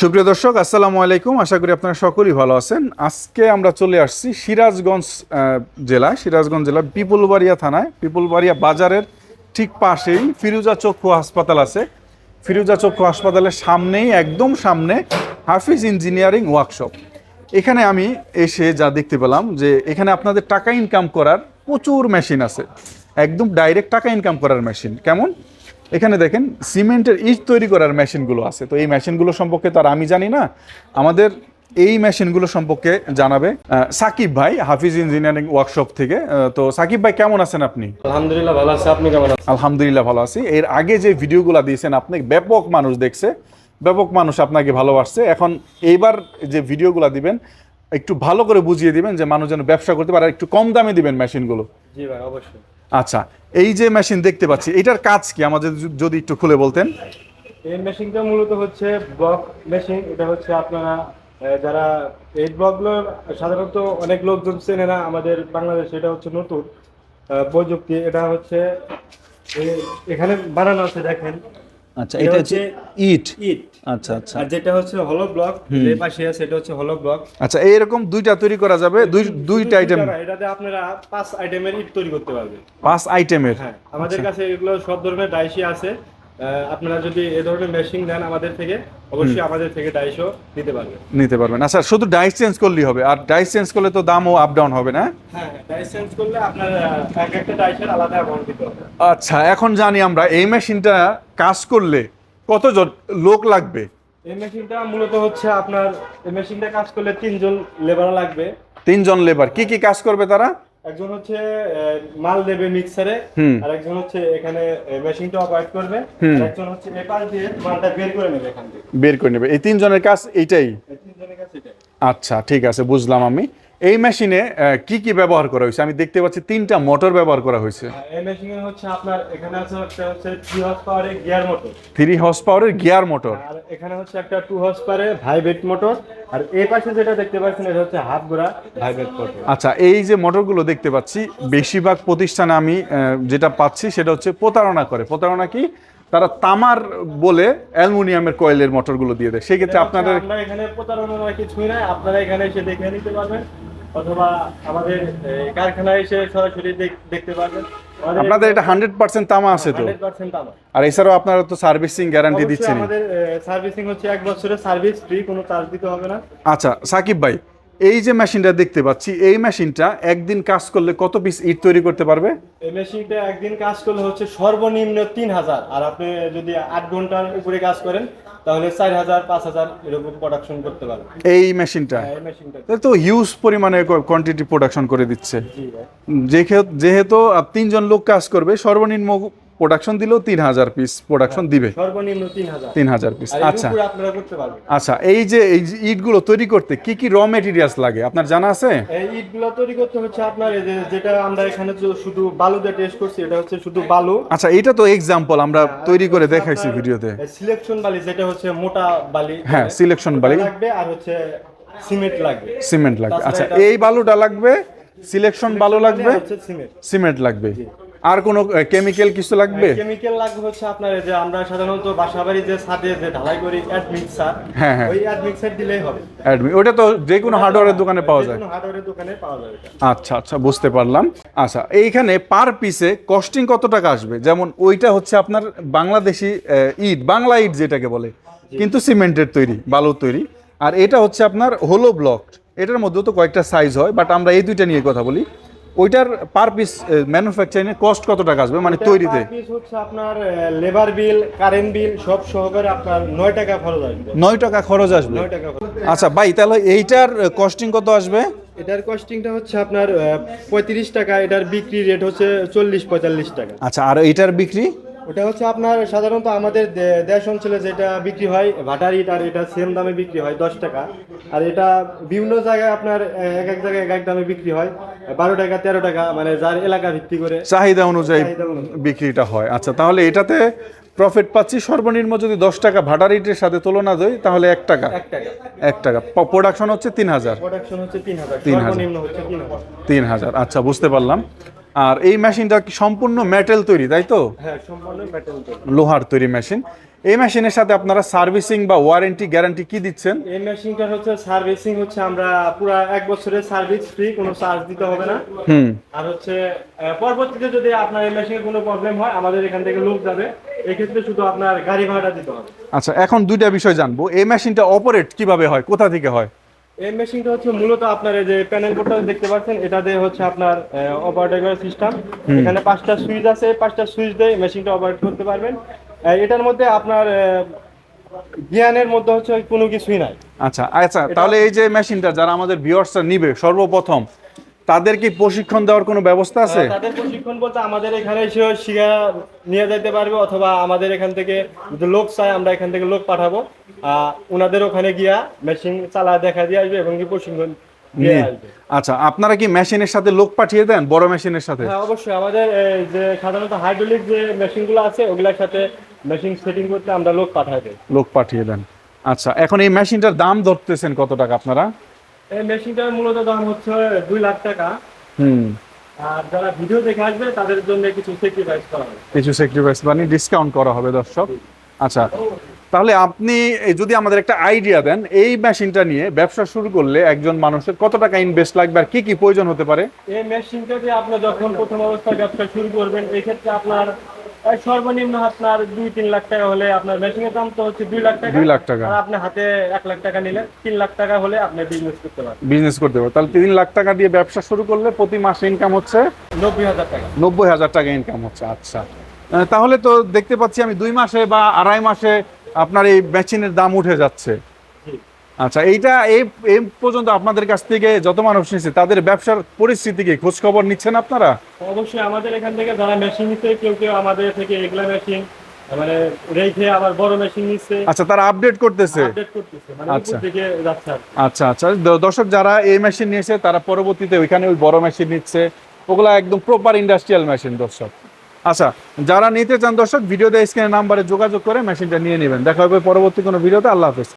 সুপ্রিয় দর্শক, আসসালামু আলাইকুম। আশা করি আপনারা সকলেই ভালো আছেন। আজকে আমরা চলে আসছি সিরাজগঞ্জ জেলা সিরাজগঞ্জ জেলা পিপুলবাড়িয়া থানায়। পিপুলবাড়িয়া বাজারের ঠিক পাশেই ফিরুজা চক্ষু হাসপাতাল আছে। ফিরুজা চক্ষু হাসপাতালের সামনেই, একদম সামনে, হাফিজ ইঞ্জিনিয়ারিং ওয়ার্কশপ। এখানে আমি এসে যা দেখতে পেলাম যে এখানে আপনাদের টাকা ইনকাম করার প্রচুর মেশিন আছে। একদম ডাইরেক্ট টাকা ইনকাম করার মেশিন। কেমন? এখানে দেখেন সিমেন্টের ইট তৈরি করার মেশিনগুলো আছে। তো এই মেশিনগুলো সম্পর্কে তো আর আমি জানি না। আমাদের এই মেশিনগুলো সম্পর্কে জানাবে সাকিব ভাই হাফিজ ইঞ্জিনিয়ারিং ওয়ার্কশপ থেকে। তো সাকিব ভাই কেমন আছেন আপনি? আলহামদুলিল্লাহ ভালো আছে। আপনি কেমন আছেন? আলহামদুলিল্লাহ ভালো আছি। এর আগে যে ভিডিওগুলো দিয়েছেন আপনি ব্যাপক মানুষ দেখছে ব্যাপক মানুষ আপনাকে ভালোবাসছে। এখন এইবার যে ভিডিওগুলো দিবেন একটু ভালো করে বুঝিয়ে দিবেন যে মানুষ যেন ব্যবসা করতে পারে আর একটু কম দামে দিবেন মেশিনগুলো। জি ভাই অবশ্যই। আচ্ছা এই যে মেশিন দেখতে পাচ্ছি, এটার কাজ কি? আমাদের যদি একটু খুলে বলতেন। এই মেশিনটা মূলত হচ্ছে ব্লক মেশিন এটা হচ্ছে আপনারা যারা এই ব্লকগুলো সাধারণত অনেক লোকজন চেনে না, আমাদের বাংলাদেশে এটা হচ্ছে নতুন প্রযুক্তি, এটা হচ্ছে এখানে বানানো আছে, দেখেন। আচ্ছা এটা হচ্ছে ইট। ইট। আচ্ছা আচ্ছা। আর যেটা হচ্ছে হলো ব্লক এই পাশে আছে এটা হচ্ছে হলো ব্লক আচ্ছা এইরকম দুইটা তৈরি করা যাবে দুই দুইটা আইটেম এটাতে আপনারা পাঁচ আইটেমের ইট তৈরি করতে পারবেন। পাঁচ আইটেমের হ্যাঁ আমাদের কাছে এগুলো সব ধরনের ডাইসি আছে। আপনারা যদি এ ধরনের মেশিন নেন আমাদের থেকে অবশ্যই আমাদের থেকে ডাইসও নিতে পারবেন। নিতে পারবেন। আচ্ছা শুধু ডাইস চেঞ্জ করলেই হবে আর ডাইস চেঞ্জ করলে তো দামও আপ ডাউন হবে না? হ্যাঁ ডাইস চেঞ্জ করলে আপনার এক একটা ডাইসের আলাদা অ্যামাউন্ট দিতে হবে। আচ্ছা এখন জানি আমরা এই মেশিনটা কাজ করলে কতজন লোক লাগবে? এই মেশিনটা মূলত হচ্ছে আপনার এই মেশিনটা কাজ করলে তিনজন লেবার লাগবে। তিনজন লেবার কি কি কাজ করবে তারা? একজন হচ্ছে মাল দেবে মিক্সারে আর একজন হচ্ছে এখানে মেশিনটা অপারেট করবে একজন হচ্ছে এই পাশ দিয়ে মালটা বের করে নেবে এখান থেকে। বের করে নেবে। এই তিনজনের কাজ এইটাই? তিনজনের এটাই। আচ্ছা ঠিক আছে বুঝলাম আমি। এই মেশিনে কি কি ব্যবহার করা হয়েছে? আমি দেখতে পাচ্ছি তিনটা মোটর ব্যবহার করা হয়েছে। এই মেশিনে হচ্ছে আপনার এখানে আছে একটা হচ্ছে থ্রি হর্স পাওয়ারের গিয়ার মোটর থ্রি হর্স পাওয়ারের গিয়ার মোটর আর এখানে হচ্ছে একটা টু হর্স পাওয়ারের ভাইব্রেট মোটর আর এই পাশে যেটা দেখতে পাচ্ছেন এটা হচ্ছে হাফ গোড়া ভাইব্রেট মোটর আচ্ছা এই যে মোটরগুলো দেখতে পাচ্ছি বেশিরভাগ প্রতিষ্ঠানে আমি যেটা পাচ্ছি সেটা হচ্ছে প্রতারণা করে। প্রতারণা কি? তারা তামার বলে অ্যালুমিনিয়ামের কয়েলের মোটরগুলো দিয়ে দেয়। সেক্ষেত্রে আপনাদের আমরা এখানে প্রতারণার কিছুই নাই আপনারা এখানে এসে দেখে নিতে পারবেন অথবা আমাদের কারখানায় এসে সরাসরি দেখ- দেখতে পারবেন। আপনাদের এটা হান্ড্রেড পার্সেন্ট তামা আছে তো? আর এছাড়াও আপনারা তো সার্ভিসিং গ্যারান্টি দিচ্ছেন আমাদের সার্ভিসিং হচ্ছে এক বছরের সার্ভিস ফ্রি কোনো চার্জ দিতে হবে না। আচ্ছা সাকিব ভাই এই যে মেশিনটা দেখতে পাচ্ছি এই মেশিনটা একদিন কাজ করলে কত পিস ইট তৈরি করতে পারবে? এই মেশিনটা একদিন কাজ করলে হচ্ছে সর্বনিম্ন তিন হাজার। আর আপনি যদি আট ঘণ্টার উপরে কাজ করেন তাহলে চার হাজার পাঁচ হাজার এরকম প্রোডাকশন করতে পারবে এই মেশিনটা? এই মেশিনটা। তো হিউজ পরিমাণে কোয়ান্টিটি প্রোডাকশন করে দিচ্ছে। যেহেতু তিনজন লোক কাজ করবে সর্বনিম্ন প্রোডাকশন দিলেও তিন হাজার পিস প্রোডাকশন দিবে। তিন হাজার পিস আচ্ছা। আচ্ছা এই যে এই ইটগুলো তৈরি করতে কি কি র মেটেরিয়ালস লাগে? আপনার জানা আছে? ইটগুলো তৈরি করতে হচ্ছে আপনার যেটা আমরা এখানে শুধু বালু দিয়ে টেস্ট করছি এটা হচ্ছে শুধু বালু। আচ্ছা এটা তো এক্সাম্পল আমরা তৈরি করে দেখাইছি ভিডিওতে। সিলেকশন বালি যেটা হচ্ছে মোটা বালি। হ্যাঁ সিলেকশন বালি। লাগবে আর হচ্ছে সিমেন্ট লাগবে। সিমেন্ট লাগবে। আচ্ছা এই বালুটা লাগবে সিলেকশন বালু লাগবে সিমেন্ট লাগবে। আর কোনো কেমিক্যাল কিছু লাগবে? কেমিক্যাল লাগবে হচ্ছে আপনার যে আমরা সাধারণত বাসাবাড়ি যে ছাদে যে ঢালাই করি অ্যাড মিক্সার হ্যাঁ, হ্যাঁ। ওই অ্যাড মিক্সার দিলেই হবে। অ্যাডমি ওটা তো যে কোনো হার্ডওয়্যারের দোকানে পাওয়া যায়। হার্ডওয়্যারের দোকানে পাওয়া যাবে এটা। আচ্ছা আচ্ছা বুঝতে পারলাম। আচ্ছা এইখানে পার পিসে কস্টিং কত টাকা আসবে? যেমন ওইটা হচ্ছে আপনার বাংলাদেশি ইট বাংলা ইট যেটাকে বলে। কিন্তু সিমেন্টের তৈরি বালুর তৈরি। আর এটা হচ্ছে আপনার হোলো ব্লক এটার মধ্যেও তো কয়েকটা সাইজ হয় বাট আমরা এই দুইটা নিয়ে কথা বলি। ওইটার পার পিস ম্যানুফ্যাকচারিং কস্ট কত টাকা আসবে? মানে তৈরিতে? পিস হচ্ছে আপনার লেবার বিল কারেন্ট বিল সব সহকারে আপনার 9 টাকা খরচ আসবে। 9 টাকা খরচ আসবে? 9 টাকা আচ্ছা ভাই তাহলে এইটার কস্টিং কত আসবে? এটার কস্টিংটা হচ্ছে আপনার পঁয়ত্রিশ টাকা এটার বিক্রি রেট হচ্ছে চল্লিশ পঁয়তাল্লিশ টাকা। আচ্ছা আর এইটার বিক্রি? ওটা হচ্ছে আপনার সাধারণত আমাদের দেশ অঞ্চলে যেটা বিক্রি হয় ভাটার ইট আর এটা সেম দামে বিক্রি হয় দশ টাকা। আর এটা বিভিন্ন জায়গায় আপনার এক এক জায়গায় এক এক দামে বিক্রি হয় বারো টাকা তেরো টাকা মানে যার এলাকা ভিত্তি করে। চাহিদা অনুযায়ী বিক্রিটা হয়। আচ্ছা তাহলে এটাতে প্রফিট পাচ্ছি সর্বনিম্ন যদি দশ টাকা ভাড়া রেটের সাথে তুলনা দেয় তাহলে এক টাকা। এক টাকা। প্রোডাকশন হচ্ছে তিন হাজার। তিন হাজার। তিন হাজার। আচ্ছা বুঝতে পারলাম। আর এই মেশিনটা কি সম্পূর্ণ মেটেল তৈরি তাই তো? হ্যাঁ মেটেল লোহার তৈরি মেশিন এই মেশিনের সাথে আপনারা সার্ভিসিং বা ওয়ারেন্টি গ্যারান্টি কি দিচ্ছেন? এই মেশিনটা হচ্ছে সার্ভিসিং হচ্ছে আমরা পুরো এক বছরের সার্ভিস ফ্রি কোনো চার্জ দিতে হবে না। হুম। আর হচ্ছে পরবর্তীতে যদি আপনার এই মেশিনের কোনো প্রবলেম হয় আমাদের এখান থেকে লোক যাবে। এক্ষেত্রে শুধু আপনার গাড়ি ভাড়া দিতে হবে। আচ্ছা এখন দুইটা বিষয় জানব। এই মেশিনটা অপারেট কীভাবে হয়? কোথা থেকে হয়? এই মেশিনটা হচ্ছে মূলত আপনার এই যে প্যানেল বোর্ডটা দেখতে পাচ্ছেন এটা দিয়ে হচ্ছে আপনার অপারেটর সিস্টেম এখানে পাঁচটা সুইচ আছে পাঁচটা সুইচ দিয়ে মেশিনটা অপারেট করতে পারবেন। এটার মধ্যে আপনার জ্ঞানের মধ্যে হচ্ছে কোনো কিছুই নাই। আচ্ছা আচ্ছা তাহলে এই যে মেশিনটা যারা আমাদের ভিউয়ার্সরা নিবে সর্বপ্রথম তাদের কি প্রশিক্ষণ দেওয়ার কোনো ব্যবস্থা আছে? তাদের প্রশিক্ষণ বলতে আমাদের এখানে এসে শিখা নিয়ে যেতে পারবে অথবা আমাদের এখান থেকে যদি লোক চায় আমরা এখান থেকে লোক পাঠাবো। ওনাদের ওখানে গিয়া মেশিন চালা দেখা দিয়ে আসবে এবং কি প্রশিক্ষণ আচ্ছা আপনারা কি মেশিনের সাথে লোক পাঠিয়ে দেন বড় মেশিনের সাথে? হ্যাঁ অবশ্যই। আমাদের যে সাধারণত হাইড্রোলিক যে মেশিনগুলো আছে ওগুলোর সাথে মেশিন সেটিং করতে আমরা লোক পাঠাই দেই। লোক পাঠিয়ে দেন। আচ্ছা এখন এই মেশিনটার দাম ধরতেছেন কত টাকা আপনারা? এই মেশিনটার মূলত দাম হচ্ছে দুই লাখ টাকা। হুম। আর যারা ভিডিও দেখে আসবে তাদের জন্য কিছু সেক্রিফাইস করা হবে। কিছু স্যাক্রিফাইস মানে ডিসকাউন্ট করা হবে দর্শক। আচ্ছা তাহলে আপনি যদি আমাদের একটা আইডিয়া দেন এই মেশিনটা নিয়ে ব্যবসা শুরু করলে একজন মানুষের কত টাকা ইনভেস্ট লাগবে আর কি কি প্রয়োজন হতে পারে? এই মেশিনটা দিয়ে আপনি যখন প্রথম অবস্থায় ব্যবসা শুরু করবেন এই ক্ষেত্রে আপনার সর্বনিম্ন আপনার দুই তিন লাখ টাকা হলে আপনার মেশিনের দাম তো হচ্ছে দুই লাখ টাকা। দুই লাখ টাকা। আর আপনি হাতে এক লাখ টাকা নিলে তিন লাখ টাকা হলে আপনি বিজনেস করতে পারবেন। বিজনেস করতে পারবে তাহলে তিন লাখ টাকা দিয়ে ব্যবসা শুরু করলে প্রতি মাসে ইনকাম হচ্ছে? নব্বই হাজার টাকা। নব্বই হাজার টাকা ইনকাম হচ্ছে আচ্ছা। তাহলে তো দেখতে পাচ্ছি আমি দুই মাসে বা আড়াই মাসে আপনার এই মেশিনের দাম উঠে যাচ্ছে। আচ্ছা এইটা এই এই পর্যন্ত আপনাদের কাছ থেকে যত মানুষ নিচ্ছে তাদের ব্যবসার পরিস্থিতি কি? খোঁজ খবর নিচ্ছেন আপনারা? অবশ্যই আমাদের এখান থেকে যারা মেশিন নিচ্ছে কেউ কেউ আমাদের থেকে এগুলা মেশিন মানে রেখে আবার বড় মেশিন নিচ্ছে। আচ্ছা তারা আপডেট করতেছে? আপডেট করতেছে মানে আচ্ছা। দিকে যাচ্ছে আচ্ছা আচ্ছা দর্শক যারা এই মেশিন নিয়েছে তারা পরবর্তীতে ওইখানে ওই বড় মেশিন নিচ্ছে। ওগুলা একদম প্রপার ইন্ডাস্ট্রিয়াল মেশিন দর্শক। আচ্ছা যারা নিতে চান দর্শক ভিডিওতে স্ক্রিনের নাম্বারে যোগাযোগ করে মেশিনটা নিয়ে নেবেন। দেখা হবে পরবর্তী কোনো ভিডিওতে আল্লাহ হাফেজ।